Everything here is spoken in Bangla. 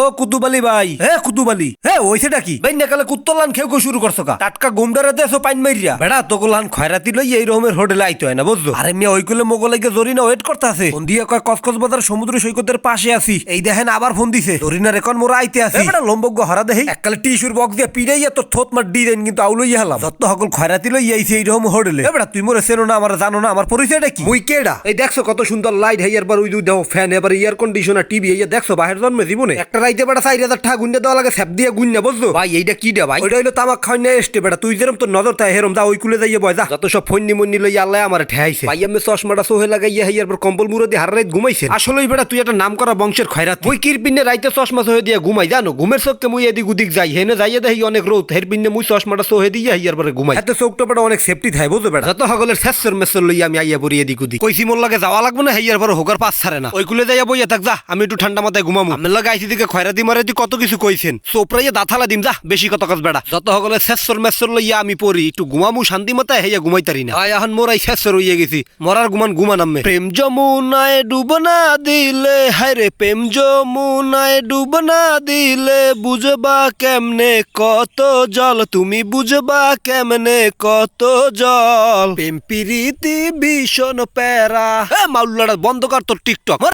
ও কুতুবালি ভাই। হে কুতুবালি হে ওইছেটা কি? ভাই নাকালে কুত্তলান খেয়ে গো শুরু করছ কা? টাটকা গোমডারে দেছো পাইন মাইরিয়া। বেড়া তোগুলান খয়রাতি লই এই রকমের হোটেলে আইতো হয় না বুঝছ? আরে মিয়া ওইগুলো মোগলাইকে জরিনা ওয়েট করতে আছে ফোন দিয়ে কয় কসকস বাজার সমুদ্র সৈকতের পাশে আছি। এই দেখেন আবার ফোন দিছে। জরিনার এখন মোরা আইতে আছি। বেড়া লম্বজ্ঞ হরা দেহি। এককালে টিস্যুর বক্স দিয়ে পিড়াইয়া তোর থোত মার দেন কিন্তু আউলই হালাম। যত সকল খয়রাতি লই আইছে এই রকম হোটেলে। বেড়া তুই মোরে চেনো না আমার জানো না আমার পরিচয়টা কি? মুই কেডা? এই দেখছ কত সুন্দর লাইট হেয়ার বার ওই দেখো ফ্যান এবার এয়ার কন্ডিশনার টিভি এই দেখছ বাহির জন্মে জীবনে? একটা রাইতে বেড়া চার হাজার টাকা গুন্ডে দেওয়া লাগে স্যাপ দিয়ে গুন্না বুঝছ? ভাই এইটা কি দে ভাই? ওইটা হইল তামাক খাওয়াই না এসতে বেড়া। তুই যেরম তোর নজর তাই হেরম যা ওই কুলে যাইয়ে বয় যা। যত সব ফন্নি মন্নি লই আল্লাহ আমার ঠেহাইছে। ভাই আমি চশমাটা সোহে লাগাইয়া হেয়ার পর কম্বল মুড়ে দিয়ে হার রাত ঘুমাইছে আসলেই বেড়া তুই একটা নাম করা বংশের খয়রাত। মুই কির পিনে রাইতে চশমা সোহে দিয়ে ঘুমাই জানো? ঘুমের চোখকে মুই এদিক উদিক যাই হেনে যাইয়ে দেখি অনেক রোদ। হের পিনে মুই চশমাটা সোহে দিয়ে হেয়ার পরে ঘুমাই। এত চোখটা বেড়া অনেক সেফটি থাকে বুঝো বেড়া? যত সকলের শেষের মেসের লই আমি আইয়া পড়ি এদিক উদিক কইছি মোর লাগে যাওয়া লাগবে না হেয়ার পরে হোকার পাস ছাড়ে না। ওই কুলে যাইয়া বইয়া থাক যা আমি একটু ঠান্ডা মাথায় ঘুমামু। আমার লাগে আইসি দিকে খয়রাতি মারাতি কত কিছু কইছেন? সোপরাইয়া দাথালা দিম, যা, বেশি কত কাজ বেড়া। যত সকলের শেষর মেসর লইয়া আমি পড়ি, একটু ঘুমামু শান্তি মাথায় হেয়া ঘুমাইতারি না। আয় এখন মোরাই শেষর হইয়া গেছি, মরার গুমান গুমা নামে। প্রেম যমুনায় ডুব না দিলে হায়রে প্রেম যমুনায় ডুব না দিলে, বুঝবা কেমনে কত জল, তুমি বুঝবা কেমনে কত জল। প্রেম প্রীতি ভীষণ প্যারা। হ্যাঁ মাউলাটা বন্ধ কর তোর টিকটক।